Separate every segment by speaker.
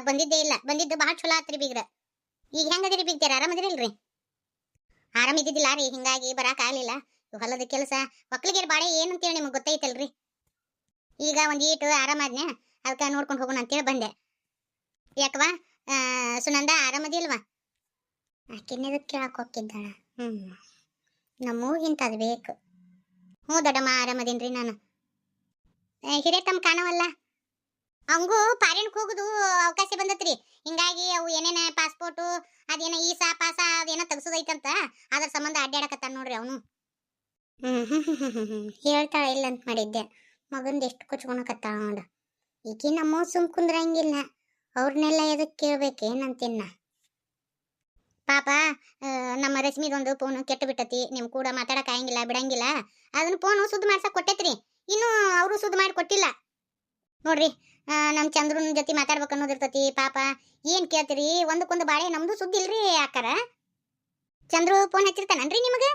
Speaker 1: ಬಂದಿದ್ದೇ ಇಲ್ಲ. ಬಂದಿದ್ದು ಭಾಳ ಚಲೋ ಆತ್ರಿ ಬೀಗ್ರ. ಈಗ ಹೆಂಗದಿರಿ ಬೀಗ್ತೀರ ಆರಾಮದಿರಿಲ್ರಿ ಆರಾಮಿದ್ದಿದ್ದಿಲ್ಲ ರೀ, ಹಿಂಗಾಗಿ ಬರಾಕ್ ಆಗ್ಲಿಲ್ಲ. ಹೊಲದ ಕೆಲಸ. ಒಕ್ಲಿಗೇರ್ ಬಾಳೆ ಏನಂತೇಳಿ ನಿಮ್ಗೆ ಗೊತ್ತೈತಲ್ರಿ? ಈಗ ಒಂದು ಈಟು ಆರಾಮಾದ್ನೆ ಅದಕ್ಕೆ ನೋಡ್ಕೊಂಡು ಹೋಗೋಣ ಅಂತೇಳಿ ಬಂದೆ. ಯಾಕವಾ ಸುನಂದ ಆರಾಮದಿಲ್ವಾ ಆಕಿನ್ನದಕ್ಕೆ ಕೇಳಕ್ ಹೋಗಿದ್ದಾಳ ಹ್ಮ್. ನಮ್ಮೂಗಿಂತ ಅದು ಬೇಕು. ಹ್ಞೂ ದೊಡ್ಡಮ್ಮ ಆರಾಮದೀನ್ರಿ ನಾನು. ಹಿರಿಯ ಹಿರೇತಮ್ಮ ಕಾಣವಲ್ಲ? ಅವಂಗೂ ಫಾರಿನ್ಗೆ ಹೋಗುದು ಅವಕಾಶ ಬಂದತ್ರಿ. ಹಿಂಗಾಗಿ ಅವು ಏನೇನ ಪಾಸ್ಪೋರ್ಟು ಅದೇನ ಈಸಾ, ಪಾಸ, ಅದೇನ ತೆಗ್ಸೋದೈತಂತ ಅದ್ರ ಸಂಬಂಧ ಅಡ್ಡಾಡಕತ್ತಾನ ನೋಡ್ರಿ ಅವನು. ಹೇಳ್ತಾಳ ಇಲ್ಲ ಅಂತ ಮಾಡಿದ್ದೆ ಮಗಂದು ಎಷ್ಟು ಕೊಚ್ಕೊಳಕತ್ತಾಳ ನೋಡು ಈಕಿ ನಮ್ಮ ಸುಮ್ ಕುಂದ್ರಂಗಿಲ್ಲ ಅವ್ರನ್ನೆಲ್ಲ ಎದಕ್ಕೆ ಕೇಳ್ಬೇಕೇನಂತಿನ್ನ ಪಾಪ ನಮ್ಮ ರಶ್ಮಿದೊಂದು ಫೋನ್ ಕೆಟ್ಟು ಬಿಟ್ಟತಿ ನಿಮ್ ಕೂಡ ಮಾತಾಡಕ್ ಆಗಂಗಿಲ್ಲ ಬಿಡಂಗಿಲ್ಲ ಅದನ್ನ ಫೋನ್ ಸುದ್ದಿ ಮಾಡ್ಸಕ್ ಕೊಟ್ಟೈತ್ರಿ ಇನ್ನು ಅವರು ಸುದ್ದಿ ಮಾಡಿ ಕೊಟ್ಟಿಲ್ಲ ನೋಡ್ರಿ ಆ, ಚಂದ್ರನ ಜೊತೆ ಮಾತಾಡ್ಬೇಕು ಅನ್ನೋದಿರ್ತತಿ ಪಾಪ. ಏನ್ ಕೇಳ್ತೀರಿ? ಒಂದಕ್ಕೊಂದು ಬಾಳೆ ನಮ್ದು ಸುದ್ದಿ ಇಲ್ರಿ ಆಕಾರ ಚಂದ್ರು ಫೋನ್ ಹಚ್ಚಿರ್ತಾನನ್ರಿ ನಿಮಗೆ?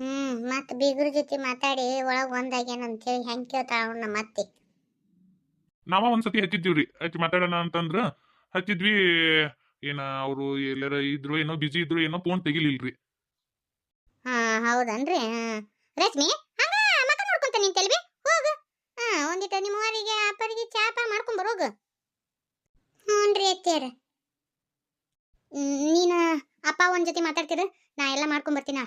Speaker 1: ಹ್ಮ್ ಮತ್ ಬೀಗ್ರ ಜೊತೆ ಮಾತಾಡಿ ಒಳಗ್ ಒಂದಾಗ್ಯಾನ ಹೆಂಗೆ ಹೆಂಗ್ ಕೇಳ್ತಾಳ ನಮ್ಮ ಅತ್ತೆ.
Speaker 2: ನಾವ ಒಂದ್ಸತಿ ಹಚ್ಚಿದ್ದೀವ್ರಿ. ಹಚ್ಚಿ ಮಾತಾಡೋಣ ಅಂತಂದ್ರ ಹಚ್ಚಿದ್ವಿ ಏನ ಅವರು ಎಲ್ಲಾರ ಇದ್ರು ಏನೋ ಬಿಜಿ ಇದ್ರು ಏನೋ ಫೋನ್ ತೆಗಿಲಿಲ್ರಿ.
Speaker 1: ಹಾ ಹೌದನ್ರಿ. ರಶ್ಮಿ ಹಂಗ ಮಕ ನೋಡ್ಕೊಂತ ನಿಂತಲ್ವಿ ಹೋಗು ಹಾ ಒಂದಿಟ ನಿಮ್ಮ ಅವರಿಗೆ ಅಪ್ಪರಿಗೆ ಚಾಪ ಮಾಡ್ಕೊಂಡ್ ಬರೋಗು ಹ್ಞೂನ್ರಿ ನೀನ ನೀನು ಅಪ್ಪ ಒಂದ್ ಜೊತೆ ಮಾತಾಡ್ತೀರ? ನಾ ಎಲ್ಲ ಮಾಡ್ಕೊಂಡ್ ಬರ್ತೀನ.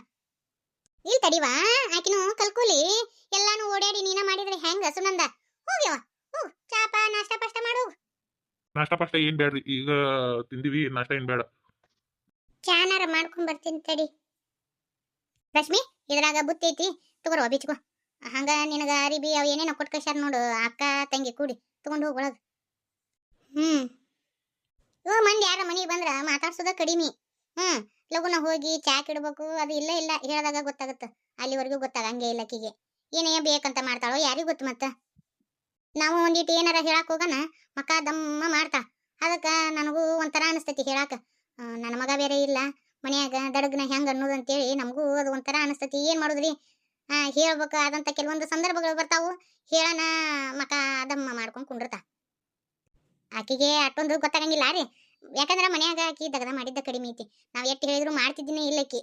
Speaker 1: ಇಲ್ಲಿ ತಡಿವಾ? ಆಕಿನೂ ಕಲ್ಕೂಲಿ. ಎಲ್ಲಾನು ಓಡಾಡಿ ನೀನ ಮಾಡಿದ್ರೆ ಹೆಂಗ ಸುನಂದ? ಹೋಗ್ಯವ. ಹೋಗ್ ಚಾಪ ನಾಷ್ಟ ಪಾಷ್ಟ ಮಾಡು.
Speaker 2: ನಾಷ್ಟ ಪಾಷ್ಟ ಏನ್ ಬೇಡ್ರಿ? ಈಗ ತಿಂದಿವಿ ನಾಷ್ಟ ಏನ್ ಬೇಡ.
Speaker 1: ಚಾನಾರ ಮಾಡ್ಕೊಂಡ್ ಬರ್ತೀನಿ ತಡಿ. ರಶ್ಮಿ ಇದ್ರಾಗ ಬುತ್ತಿ ಐತಿ. ತಗೋರ ಬಿಚ್ಕೋ ಹಂಗ ನಿನಗ ಅರಿಬಿ ಅವ್ ಏನೇನೋ ಕೊಟ್ಟು ಕಳ್ಸ್ಯಾರ ನೋಡು. ಅಕ್ಕ ತಂಗಿ ಕೂಡಿ. ತಗೊಂಡು ಹೋಗ್ ಒಳಗ್. ಹ್ಮ್. ಇವ ಮಂದಿ ಯಾರ ಮನೆಗೆ ಬಂದ್ರ ಮಾತಾಡ್ಸೋದ ಕಡಿಮೆ. ಹ್ಮ್, ಲಗುನ ಹೋಗಿ ಚಾಕ್ ಇಡ್ಬೇಕು ಅದು ಇಲ್ಲ ಇಲ್ಲ ಹೇಳಿದಾಗ ಗೊತ್ತಾಗತ್ತ. ಅಲ್ಲಿವರೆಗೂ ಗೊತ್ತಾಗಂಗೆ ಇಲ್ಲ ಕಿಗೆ. ಏನೇ ಬೇಕಂತ ಮಾಡ್ತಾಳೋ ಯಾರಿಗೂ ಗೊತ್ತು ಮತ್ತ? ನಾವು ಒಂದಿಟ್ಟು ಏನಾರ ಹೇಳಕ್ ಹೋಗನ ಮಕ್ಕ ದಮ್ಮ ಮಾಡ್ತಾ. ಅದಕ್ಕ ನನಗೂ ಒಂಥರ ಅನಿಸ್ತೈತಿ ಹೇಳಾಕ. ನನ್ನ ಮಗ ಬೇರೆ ಇಲ್ಲ, ಮನ್ಯಾಗ ದಡಗ್ನ ಹೆಂಗೆ ಅನ್ನೋದು ಅಂತೇಳಿ ನಮಗೂ ಅದು ಒಂಥರ ಅನಿಸ್ತೈತಿ. ಏನು ಮಾಡುದ್ರಿ? ಹೇಳ್ಬೇಕು ಆದಂತ ಕೆಲವೊಂದು ಸಂದರ್ಭಗಳು ಬರ್ತಾವು. ಹೇಳೋಣ ಮಕ ದಮ್ಮ ಮಾಡ್ಕೊಂಡು ಕುಂಡಿರ್ತಾ. ಆಕಿಗೆ ಅಷ್ಟೊಂದು ಗೊತ್ತಾಗಂಗಿಲ್ಲ ರೀ. ಯಾಕಂದ್ರೆ ಮನ್ಯಾಗ ಆಕಿ ದಗದ ಮಾಡಿದ್ದ ಕಡಿಮೆ ಐತಿ. ನಾವ್ ಎಷ್ಟು ಹೇಳಿದ್ರು ಮಾಡ್ತಿದ್ದೀನಿ ಇಲ್ಲಕ್ಕಿ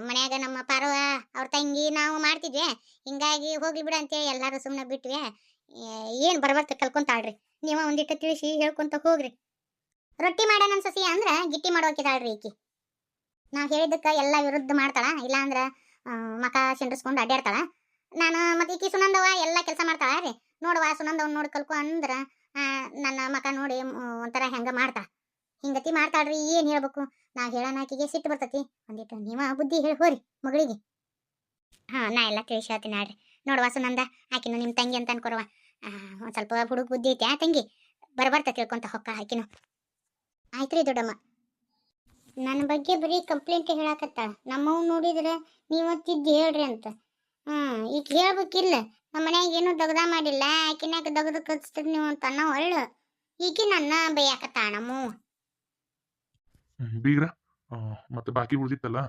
Speaker 1: ಮನ್ಯಾಗ ನಮ್ಮ ಪಾರವ ಅವ್ರ ತಂಗಿ ನಾವು ಮಾಡ್ತಿದ್ವಿ. ಹಿಂಗಾಗಿ ಹೋಗ್ಲಿ ಬಿಡ ಅಂತೇಳಿ ಎಲ್ಲಾರು ಸುಮ್ಮನೆ ಬಿಟ್ವಿ. ಏನು ಬರ್ಬರ್ತ ಕಲ್ಕೊಂತಾಳ್ರಿ. ನೀವ ಒಂದಿಟ್ಟು ತಿಳಿಸಿ ಹೇಳ್ಕೊಂತ ಹೋಗ್ರಿ. ರೊಟ್ಟಿ ಮಾಡೋಣ ಸಸಿ ಅಂದ್ರ ಗಿಟ್ಟಿ ಮಾಡೋಕಿದಾಳ್ರಿ ಈಕಿ. ನಾವ್ ಹೇಳಿದ್ದಕ್ಕೆ ಎಲ್ಲ ವಿರುದ್ಧ ಮಾಡ್ತಾಳ. ಇಲ್ಲ ಅಂದ್ರ ಆ, ಮಕ ಸೆಂಡ್ರಿಸ್ಕೊಂಡು ಅಡ್ಡಾಡ್ತಾಳ ನಾನು ಮತ್ತೆ ಈಕಿ ಸುನಂದವ ಎಲ್ಲ ಕೆಲಸ ಮಾಡ್ತಾಳ ರೀ. ನೋಡುವ ಸುನಂದವ್ ನೋಡಿ ಕಲ್ಕೊ ಅಂದ್ರ ನನ್ನ ಮಕ ನೋಡಿ ಒಂಥರ ಹೆಂಗ ಮಾಡ್ತಾ. ಹಿಂಗತಿ ಮಾಡ್ತಾಳ್ರಿ, ಏನು ಹೇಳ್ಬೇಕು? ನಾವ್ ಹೇಳೋಣ ಆಕಿಗೆ ಸಿಟ್ಟು ಬರ್ತತಿ. ಒಂದಿಟ್ಟು ನೀವ ಬುದ್ಧಿ ಹೇಳಿ ಹೋರಿ ಮಗಳಿಗೆ. ಹಾಂ, ನಾ ಎಲ್ಲ ತಿಳಿಸಿ ಹೇಳ್ತೀನಿ ನೋಡ್ರಿ ನೋಡುವ ಸುನಂದ ಆಕಿನು ನಿಮ್ಮ ತಂಗಿ ಅಂತ ಅನ್ಕೊರವ ಒಂದ್ ಸ್ವಲ್ಪ ಹುಡುಗ ಬುದ್ಧಿ ಐತೆ ಆ ತಂಗಿ? ಬರಬರ್ತ ತಿಳ್ಕೊಂತ ಹೊಕ್ಕ ಆಕಿನು. ಆಯ್ತ್ರಿ ದೊಡ್ಡಮ್ಮ. ನನ್ನ ಬಗ್ಗೆ ಬರೀ ಕಂಪ್ಲೇಂಟ್ ಹೇಳಾಕತ್ತಾಳ. ನಮ್ಮವ್ ನೋಡಿದ್ರೆ ನೀವು ತಿದ್ದಿ ಹೇಳ್ರಿ ಅಂತ. ಹ್ಮ್, ಈಗ ಹೇಳ್ಬೇಕಿಲ್ಲ. ನಮ್ಮ ಮನ್ಯಾಗ ಏನು ದಗದ ಮಾಡಿಲ್ಲ ಆಕಿನ್ಯಾಗ ದಗದ ಕಚ್ತದ ನೀವು ಅಂತ ಅನ್ನೋ ಒಳ್ಳು ಈಕಿ ನನ್ನ ಬೈಯಾಕತ್ತಾಳ ನಮ್ಮವ್ವ
Speaker 2: ಬೀಗ್ರ ಮತ್ತೆ ಬಾಕಿ ಉಳ್ದಿತ್ತಲ್ಲ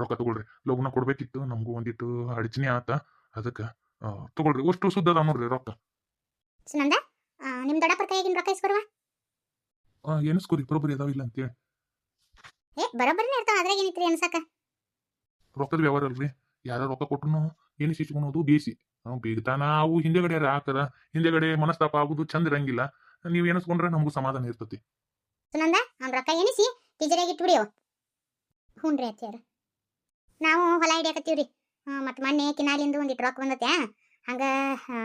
Speaker 2: ರೊಕ್ಕ ತಗೊಳ್ರಿ. ಲಗ್ನ ಕೊಡ್ಬೇಕಿತ್ತು ನಮಗೂ ಒಂದಿಟ್ಟು ಅಡಚಣೆ ಆತ. ಅದಕ್ಕ ತಗೊಳ್ರಿ. ಅಷ್ಟು ಸುದ್ದ ಅದಾವ ನೋಡ್ರಿ ರೊಕ್ಕ.
Speaker 1: ಸುನಂದ ನಿಮ್ಮ ನಿಮ್ ದೊಡ್ಡಪ್ಪರ ಕೈಯಾಗಿನ ರೊಕ್ಕ ಇಸ್ಕೊಡುವ?
Speaker 2: ಏನು ಸ್ಕೂರಿ ಬರೋಬ್ಬರಿ ಅದಾವ ಇಲ್ಲ ಅಂತೇಳಿ.
Speaker 1: ಏ ಬರೋಬ್ಬರಿನೇ ಇರ್ತಾವ ಅದ್ರಾಗ ಏನೈತ್ರಿ ಅನ್ಸಕ
Speaker 2: ರೊಕ್ಕದ ವ್ಯವಹಾರ ಅಲ್ರಿ. ಯಾರ ರೊಕ್ಕ ಕೊಟ್ರು ಏನು ಇಸ್ಕೊಳೋದು ಬೇಸಿ. ಬೇಗತಾನ ಅವು ಹಿಂದೆಗಡೆ ಹಾಕರ ಹಿಂದೆಗಡೆ ಮನಸ್ತಾಪ ಆಗುದು ಚಂದ ಇರಂಗಿಲ್ಲ, ನೀವು ಎನಿಸ್ಕೊಂಡ್ರೆ ನಮಗೂ ಸಮಾಧಾನ ಇರ್ತತಿ.
Speaker 1: ಸುನಂದ ಅವ್ನ ರೊಕ್ಕ ಎಣಿಸಿ, ಟೀಚರಿಗೆ ಇಟ್ಬಿಡಿಯೋ ಹ್ಞೂ ರೀ ಅತ್ಯಾರ ನಾವು ಹೊಲ ಹಿಡಿಯಕತ್ತೀವ್ರಿ ಮತ್ತು ಮೊನ್ನೆ ಕಿನಾಲಿಂದ ಒಂದಿಟ್ಟು ರೊಕ್ಕ ಬಂದತ್ತೆ ಹಂಗ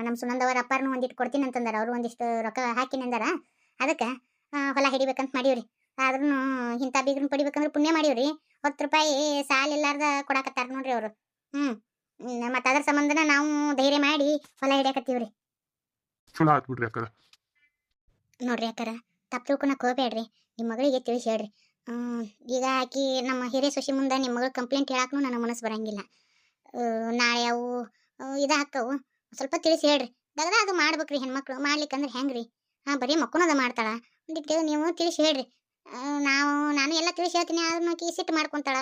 Speaker 1: ನಮ್ಮ ಸುನಂದವರ ಅಪ್ಪಾರನು ಒಂದಿಟ್ಟು ಕೊಡ್ತೀನಿ ಅಂತಂದಾರ, ಅವರು ಒಂದಿಷ್ಟು ರೊಕ್ಕ ಹಾಕಿನಿ ಅಂದಾರ. ಅದಕ್ಕೆ ಹೊಲ ಹಿಡಿಬೇಕಂತ ಮಾಡೀವ್ರಿ. ಆದ್ರೂ ಇಂಥ ಬೀಗ್ರನ್ನ ಪಡಿಬೇಕಂದ್ರೆ ಪುಣ್ಯ ಮಾಡೀವ್ರಿ. ಹತ್ತು ರೂಪಾಯಿ ಸಾಲ ಇಲ್ಲಾರ್ದ ಕೊಡಾಕತ್ತಾರ ನೋಡ್ರಿ ಅವರು. ಹ್ಞೂ ಮತ್ತು ಅದ್ರ ಸಂಬಂಧನ ನಾವು ಧೈರ್ಯ ಮಾಡಿ ಹೊಲ ಹಿಡಿಯಕತ್ತೀವ್ರಿ.
Speaker 2: ಚಲೋ ಆತ್ ಬಿಡ್ರಿ ಅಕ್ಕರ.
Speaker 1: ನೋಡ್ರಿ ಅಕ್ಕಾರ ತಪ್ಪು ತಿಳ್ಕೊಳಕ್ ಹೋಗ್ಬೇಡ್ರಿ. ನಿಮ್ಮ ಮಗಳಿಗೆ ತಿಳಿಸಿ ಹೇಳ್ರಿ. ಹ್ಮ್, ಈಗ ಆಕಿ ನಮ್ಮ ಹಿರಿಯ ಸೊಸಿ ಮುಂದೆ ನಿಮ್ಮ ಮಗಳು ಕಂಪ್ಲೇಂಟ್ ಹೇಳಕ್ಕೂ ನನ್ನ ಮನಸ್ಸು ಬರಂಗಿಲ್ಲ. ಆ, ನಾಳೆ ಅವು ಇದ ಇದು ಹಾಕವು. ಸ್ವಲ್ಪ ತಿಳಿಸಿ ಹೇಳ್ರಿ. ದಗದ ಅದು ಮಾಡ್ಬೇಕ್ರಿ ಹೆಣ್ಮಕ್ಳು. ಮಾಡ್ಲಿಕ್ಕಂದ್ರೆ ಹೆಂಗ್ರಿ? ಹಾಂ ಬರೀ ಮಕ್ಕಳದ ಮಾಡ್ತಾಳ. ಒಂದಿಟ್ಟು ನೀವು ತಿಳಿಸಿ ಹೇಳ್ರಿ. ಆ, ನಾವು ನಾನು ಎಲ್ಲ ತಿಳಿಸಿ ಹೇಳ್ತೀನಿ ಆದ್ರೂ ಆಕಿ ಸಿಟ್ಟು ಮಾಡ್ಕೊಂತಾಳ.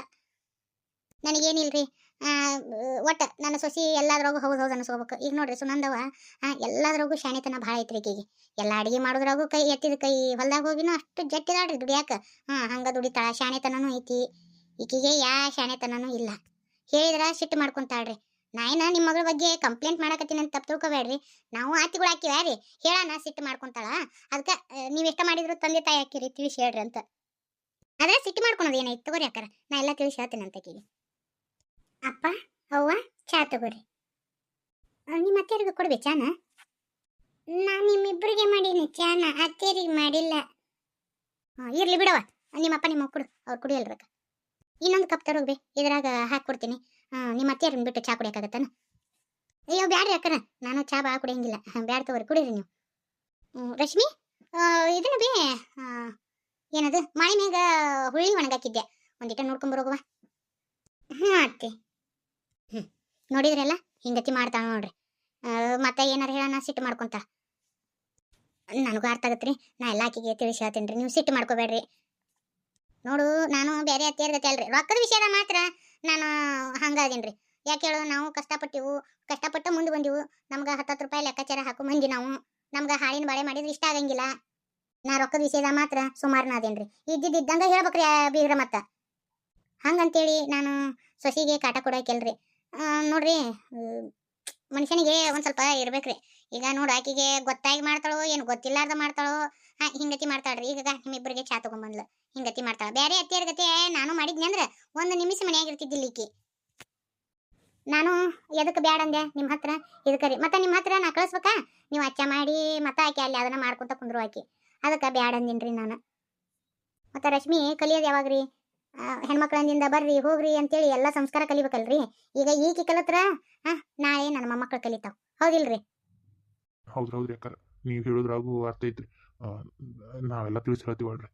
Speaker 1: ನನಗೇನಿಲ್ರಿ? ಆ, ಒಟ್ಟ ನನ್ನ ಸೊಸಿ ಎಲ್ಲಾದ್ರಾಗೂ ಹೌದು ಹೌದು ಅನ್ಸ್ಕೋಬೇಕು. ಈಗ ನೋಡ್ರಿ ಸುನಂದವ ಎಲ್ಲಾದ್ರಾಗೂ ಶಾಣಿತನ ಭಾಳ ಐತ್ರಿ ಈಕಿಗೆ. ಎಲ್ಲ ಅಡಿಗೆ ಮಾಡೋದ್ರಾಗೂ ಕೈ ಎತ್ತಿದ ಕೈ ಹೊಲ್ದಾಗ ಹೋಗಿನೂ ಅಷ್ಟು ಜಟ್ಟಿದಾಡ್ರಿ ದುಡಿಯಾಕ. ಹಾಂ, ಹಂಗೆ ದುಡಿತಾಳ, ಶಾಣೆತನನೂ ಐತಿ. ಈಕಿಗೆ ಯಾ ಶಾಣೆತನನೂ ಇಲ್ಲ. ಹೇಳಿದ್ರ ಸಿಟ್ಟು ಮಾಡ್ಕೊಂತಾಳ್ರಿ. ನಾ ಏನ ನಿಮ್ಮ ಮಗಳ ಬಗ್ಗೆ ಕಂಪ್ಲೇಂಟ್ ಮಾಡಕತ್ತೀನಿ ಅಂತ ತಪ್ಪು ತಿಳ್ಕೊಬೇಡ್ರಿ. ನಾವು ಆತಿಗಳು ಹಾಕಿವ್ಯಾರಿ ಹೇಳಣ ಸಿಟ್ಟು ಮಾಡ್ಕೊಂತಾಳ. ಅದಕ್ಕೆ ನೀವು ಎಷ್ಟ ಮಾಡಿದ್ರು ತಂದೆ ತಾಯಿ ಹಾಕಿರಿ ತಿಳಿಸಿ ಹೇಳ್ರಿ ಅಂತ. ಅದ್ರ ಸಿಟ್ಟು ಮಾಡ್ಕೊಳೋದು ಏನೈತಿ ತಗೋರಿ ಅಕ್ಕಾರ. ನಾ ಎಲ್ಲ ತಿಳಿಸಿ ಹೇಳ್ತೀನಿ ಅಂತ ಅಪ್ಪ, ಅವ್ವ, ಚಾ ತಗೋರಿ. ನಿಮ್ಮ ಅತ್ತೆಯರಿಗೆ ಕೊಡ್ಬೇ ಚಾನ? ನಾನು ನಿಮ್ಮಿಬ್ಬರಿಗೆ ಮಾಡೀನಿ ಚಾನ ಅತ್ತೆಯರಿಗೆ ಮಾಡಿಲ್ಲ. ಹಾಂ, ಇರ್ಲಿ ಬಿಡವ ನಿಮ್ಮಪ್ಪ ನಿಮ್ಮ ಕೊಡು, ಅವ್ರು ಕುಡಿಯಲ್ರಕ್ಕ ಇನ್ನೊಂದು ಕಪ್ ತರೋಗ್ಬೇ ಇದ್ರಾಗ ಹಾಕ್ಕೊಡ್ತೀನಿ ನಿಮ್ಮ ಅತ್ತೆಯರನ್ನ ಬಿಟ್ಟು ಚಾ ಕುಡಿಯೋಕ್ಕಾಗತ್ತಾನ ಅಯ್ಯೋ, ಬ್ಯಾಡ್ರಿ ಅಕ್ಕನ. ನಾನು ಚಾ ಬಾ ಕುಡಿಯಂಗಿಲ್ಲ. ಬ್ಯಾಡ ತಗೋರಿ, ಕುಡೀರಿ ನೀವು. ರಶ್ಮಿ ಇದನ್ನ ಬೇ ಏನದು ಮಾಳಿ ಮ್ಯಾಗ ಹುಳಿ ಒಣಗಾಕಿದ್ದೆ ಒಂದಿಟ ನೋಡ್ಕೊಂಬರೋಗವ ಹ್ಞೂ ಅತ್ತಿ. ಹ್ಞೂ ನೋಡಿದ್ರಲ್ಲ? ಹಿಂಗತಿ ಮಾಡ್ತಾಳ ನೋಡ್ರಿ. ಮತ್ತೆ ಏನಾರು ಹೇಳೋಣ, ಸಿಟ್ಟು ಮಾಡ್ಕೊಂತ. ನನಗೂ ಅರ್ಥ ಆಗತ್ರಿ. ನಾ ಎಲ್ಲ ಆಕಿಗೆ ತಿಳಿಸಿ ಹೇಳ್ತೀನಿ ರೀ ನೀವು ಸಿಟ್ಟು ಮಾಡ್ಕೋಬೇಡ್ರಿ. ನೋಡು, ನಾನು ಬೇರೆ ಹತ್ತಿರ ಗತಿ ಅಲ್ರಿ. ರೊಕ್ಕದ ವಿಷಯದ ಮಾತ್ರ. ನಾನು ಹಂಗಾದೀನಿ ಯಾಕೆ ಹೇಳು, ನಾವು ಕಷ್ಟಪಟ್ಟಿವು. ಕಷ್ಟಪಟ್ಟು ಮುಂದೆ ಬಂದಿವು. ನಮ್ಗೆ ಹತ್ತತ್ತು ರೂಪಾಯಿ ಲೆಕ್ಕಾಚಾರ ಹಾಕು ಮಂದಿ ನಾವು. ನಮ್ಗೆ ಹಾಳಿನ ಬಾಳೆ ಮಾಡಿದ್ರೆ ಇಷ್ಟ ಆಗಂಗಿಲ್ಲ. ನಾ ರೊಕ್ಕದ ವಿಷಯದ ಮಾತ್ರ. ಸುಮಾರು ಅದೇನ್ರಿ ಇದ್ದಿದ್ದಂಗೆ ಹೇಳ್ಬೇಕ್ರಿ ಬೀಗ್ರ ಮತ್ತೆ. ಹಂಗಂತೇಳಿ ನಾನು ಸೊಸಿಗೆ ಕಾಟ ಕೊಡೋಕೆಲ್ರಿ. ನೋಡ್ರಿ ಮನುಷ್ಯನಿಗೆ ಒಂದ್ ಸ್ವಲ್ಪ ಇರ್ಬೇಕ್ರಿ. ಈಗ ನೋಡು ಆಕಿಗೆ ಗೊತ್ತಾಗಿ ಮಾಡ್ತಾಳೋ ಏನು ಗೊತ್ತಿಲ್ಲಾರ್ದ ಮಾಡ್ತಾಳೋ ಹಾ ಹಿಂಗತಿ ಮಾಡ್ತಾಳ್ರಿ. ಈಗ ನಿಮ್ಮಿಬ್ಬರಿಗೆ ಚಾ ತಗೊಂಬಂದ್ಲು. ಹಿಂಗತಿ ಮಾಡ್ತಾಳ. ಬೇರೆ ಅತ್ತಿಯರ್ ಗತಿ ನಾನು ಮಾಡಿದ್ನಿ ಅಂದ್ರ ಒಂದು ನಿಮಿಷ ಮನ್ಯಾಗ ಇರ್ತಿದ್ದಿಲ್ಲ ಈಕಿ. ನಾನು ಎದಕ್ಕೆ ಬ್ಯಾಡ ಅಂದೆ ನಿಮ್ಮ ಹತ್ರ? ಇದಕ್ಕೆ ರೀ ಮತ್ತೆ ನಿಮ್ಮ ಹತ್ರ ನಾ ಕಳಿಸ್ಬೇಕಾ? ನೀವು ಅಚ್ಚ ಮಾಡಿ ಮತ್ತೆ ಆಕೆ ಅಲ್ಲಿ ಅದನ್ನ ಮಾಡ್ಕೊಂತ ಕುಂದ್ರು ಆಕಿ. ಅದಕ್ಕೆ ಬ್ಯಾಡ ಅಂದಿನ್ರಿ ನಾನು. ಮತ್ತೆ ರಶ್ಮಿ ಕಲಿಯೋದು ಯಾವಾಗ್ರಿ? ಆ, ಹೆಣ್ಮಕ್ಳಂದಿಂದ ಬರ್ರಿ ಹೋಗ್ರಿ ಅಂತೇಳಿ ಎಲ್ಲ ಸಂಸ್ಕಾರ ಕಲಿಬೇಕಲ್ರಿ. ಈಗ ಈಕಿ ಕಲತ್ರ ನಾಳೆ ನನ್ನ ಮೊಮ್ಮಕ್ಳು ಕಲಿತಾವ್. ಹೌದಿಲ್ರಿ?
Speaker 2: ಹೌದ್ರಿ ಹೌದ್ರಿ ಅಕ್ಕ ನೀವು ಹೇಳೋದ್ರಾಗೂ ಅರ್ಥ ಐತ್ರಿ. ನಾವೆಲ್ಲ ತಿಳಿಸಿ ಹೇಳ್ತೀವಲ್ರಿ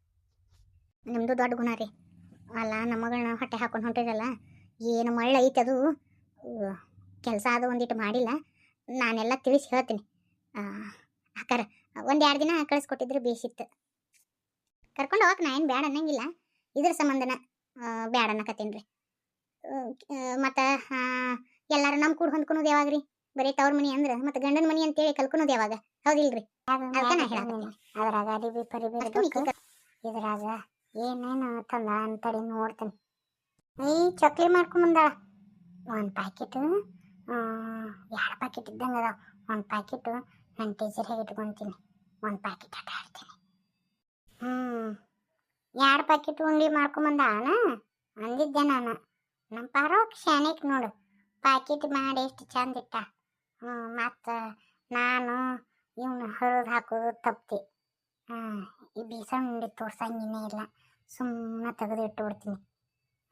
Speaker 1: ನಿಮ್ದು ದೊಡ್ಡ ಗುಣ ರೀ. ಅಲ್ಲ ನಮ್ಮಗಳನ್ನ ಹೊಟ್ಟೆ ಹಾಕೊಂಡು ಹೊಂಟಿರಲ್ಲ ಏನು ಮಳ್ಳ ಐತೆ ಅದು. ಕೆಲಸ ಅದು ಒಂದಿಟ್ಟು ಮಾಡಿಲ್ಲ. ನಾನೆಲ್ಲ ತಿಳಿಸಿ ಹೇಳ್ತೀನಿ. ಅಕ್ಕಾರ ಒಂದು ಎರಡು ದಿನ ಕಳಿಸ್ಕೊಟ್ಟಿದ್ರೆ ಬೇಸಿತ್ತು ಕರ್ಕೊಂಡು ಹೋಗಕ್ಕೆ ನಾ ಏನು ಬೇಡ ಅನ್ನಂಗಿಲ್ಲ. ಇದ್ರ ಸಂಬಂಧನ ಬ್ಯಾಡ ಅನ್ನಕತ್ತೀನಿ ರೀ ಮತ್ತು ಎಲ್ಲಾರು ನಮ್ಮ ಕೂಡ ಹೊಂದ್ಕೊಳೋದು ಯಾವಾಗ್ರಿ? ಬರೀ ತವ್ರ ಮನಿ ಅಂದ್ರೆ ಮತ್ತೆ ಗಂಡನ ಮನಿ ಅಂತೇಳಿ ಕಲ್ಕೊಳೋದು ಯಾವಾಗ? ಹೌದಿಲ್ರಿ?
Speaker 3: ಅದ್ರಾಗ ಅರಿವಿ ಇದ್ರಾಗ ಏನೇನು ತಂದ ಅಂತಡಿ ನೋಡ್ತೀನಿ. ಈ ಚಕ್ಲಿ ಮಾಡ್ಕೊಂಬಂದಾಳ ಒಂದು ಪ್ಯಾಕೆಟು ಎರಡು ಪ್ಯಾಕೆಟ್ ಇದ್ದಂಗೆ ಅದಾವ. ಒಂದು ಪ್ಯಾಕೆಟು ನನ್ನ ಟೀಚರ್ಗೆ ಇಟ್ಕೊತೀನಿ. ಒಂದು ಪ್ಯಾಕೆಟ್ ಆಟ ಆಡ್ತೀನಿ. ಹ್ಞೂ ಎರಡು ಪ್ಯಾಕೆಟ್ ಉಂಡಿ ಮಾಡ್ಕೊಂಬಂದಾಳನ? ಅಂದಿದ್ದೆ ನಾನು. ನಮ್ಮ ಪಾರೋಕ್ ಶಾನಿಕ್ ನೋಡು. ಪ್ಯಾಕೆಟ್ ಮಾಡಿ ಎಷ್ಟು ಚಂದ ಇಟ್ಟ. ಮತ್ತು ನಾನು ಇವನು ಹರಿದು ಹಾಕೋದು ತಪ್ತಿ. ಹಾಂ, ಈ ಬೀಸ ಉಂಡಿ ತೋರ್ಸಂಗಿನೇ ಇಲ್ಲ. ಸುಮ್ಮನೆ ತೆಗೆದು ಇಟ್ಬಿಡ್ತೀನಿ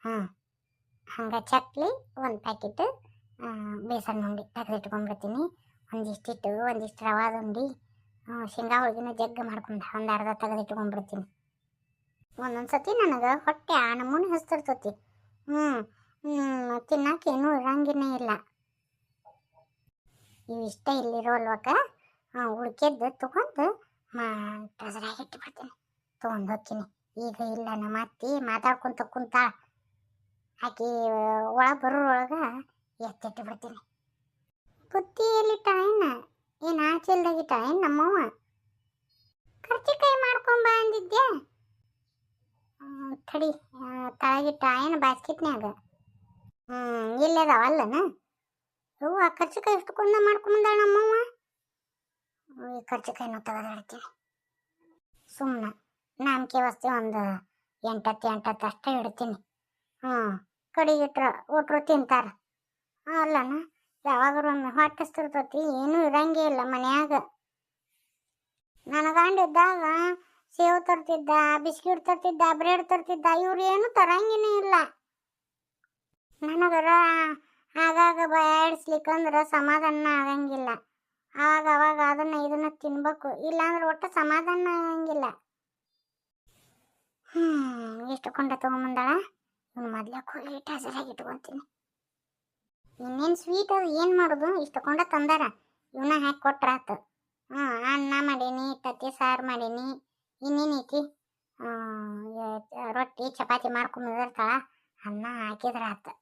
Speaker 3: ಹಾಂ, ಹಂಗೆ ಚಕ್ಲಿ, ಒಂದು ಪ್ಯಾಕೆಟ್ ಬೇಸನ್ ಉಂಡೆ ತೆಗೆದು ಇಟ್ಕೊಂಡ್ಬಿಡ್ತೀನಿ. ಒಂದಿಷ್ಟಿಟ್ಟು ಒಂದಿಷ್ಟು ರವಾದ ಉಂಡೆ ಶೇಂಗಾ ಹೋಳಿಗೆನ ಜಗ್ಗ ಮಾಡ್ಕೊಂಡು ಒಂದು ಅರ್ಧ ತೆಗೆದು ಇಟ್ಕೊಂಡ್ಬಿಡ್ತೀನಿ. ಒಂದೊಂದು ಸತಿ ನನಗೆ ಹೊಟ್ಟೆ ಆ ನಮೂನೆ ಹಸ್ತಿರ್ತತಿ ಹ್ಞೂ ತಿನ್ನಕ್ಕೇನು ಇರಂಗಿನೇ ಇಲ್ಲ. ಇವಿಷ್ಟ ಇಲ್ಲಿರೋಲ್ವಕ್ಕ? ಹಾಂ, ಉಳ್ಕೆದ್ದು ತೊಗೊಂಡು ಟ್ರೆಸರಾಗಿ ಇಟ್ಬಿಡ್ತೀನಿ ತೊಗೊಂಡು ಹೋಗ್ತೀನಿ. ಈಗ ಇಲ್ಲ ನಮ್ಮ ಅತ್ತಿ ಮಾತಾಡ್ಕೊಂತ ಕುಂತ ಆಕಿ ಒಳಗೆ ಬರೋರೊಳಗೆ ಎತ್ತಿಟ್ಟು ಬಿಡ್ತೀನಿ ಬುತ್ತಿ ಎಲ್ಲಿಟ್ಟ ಏನ? ಏನು ಆಚೆಲ್ದಾಗಿಟ್ಟ ಏನು ನಮ್ಮವ್ವ? ಕರ್ಚಿಕಾಯಿ ಮಾಡ್ಕೊಂಬ ಅಂದಿದ್ದೆ ತಡಿ. ತಳಗಿಟ್ಟ ಏನು ಬಾಸ್ಕೆಟ್ನ್ಯಾಗ? ಹ್ಞೂ ಇಲ್ಲದಾವಲ್ಲನ ಹೂವು ಆ ಎಷ್ಟು ಕುಂದ ಮಾಡ್ಕೊಂಬಂದಾಳ ನಮ್ಮವ್ವ? ಈ ಕರ್ಚಿಕಾಯಿನೂ ತೆಗೆದಿಡ್ತೀನಿ ಸುಮ್ಮನೆ ನಾಮಕೆ ವಸ್ತು ಒಂದು ಎಂಟತ್ತು ಎಂಟತ್ತು ಅಷ್ಟೇ ಇಡ್ತೀನಿ. ಹ್ಞೂ ಕಡಿಗಿಟ್ರ ಒಟ್ರು ತಿಂತಾರ. ಅಲ್ಲನ? ಯಾವಾಗರೂ ಒಂದು ಹೊಟ್ಟಿಸ್ತಿರ್ತತಿ, ಏನೂ ಇರಂಗೇ ಇಲ್ಲ ಮನ್ಯಾಗ. ನನಗಾಂಡಿದ್ದಾಗ ಸೇವ್ ತರ್ತಿದ್ದ, ಬಿಸ್ಕಿಟ್ ತರ್ತಿದ್ದ, ಬ್ರೆಡ್ ತರ್ತಿದ್ದ, ಇವ್ರು ಏನು ತರಂಗಿನೇ ಇಲ್ಲ. ನನಗರ ಆಗಾಗ ಬಯಾಡಿಸ್ಲಿಕ್ಕಂದ್ರೆ ಸಮಾಧಾನ ಆಗಂಗಿಲ್ಲ. ಆವಾಗ ಅವಾಗ ಅದನ್ನ ಇದನ್ನ ತಿನ್ಬೇಕು, ಇಲ್ಲಾಂದ್ರೆ ಒಟ್ಟು ಸಮಾಧಾನ ಆಗಂಗಿಲ್ಲ. ಹ್ಮ್, ಎಷ್ಟು ಕೊಂಡ ತಗೊಂಬಂದಾಳ? ಇವ್ನು ಮೊದ್ಲೇ ಹೋಗಿ ಟಾಸರಾಗಿ ಇಟ್ಕೊಂತೀನಿ. ಇನ್ನೇನು ಸ್ವೀಟ್ ಅದು, ಏನು ಮಾಡೋದು? ಇಷ್ಟು ಕೊಂಡ ತಂದಾರ. ಇವನ್ನ ಹಾಕಿ ಕೊಟ್ರಾತು. ಹ್ಞೂ ಅನ್ನ ಮಾಡೀನಿ, ತತ್ತಿ ಸಾರು ಮಾಡೀನಿ. ಇನ್ನೇನೈತಿ? ರೊಟ್ಟಿ ಚಪಾತಿ ಮಾಡ್ಕೊಂಬಂದಿರ್ತಾಳ ಅನ್ನ ಹಾಕಿದ್ರಾತು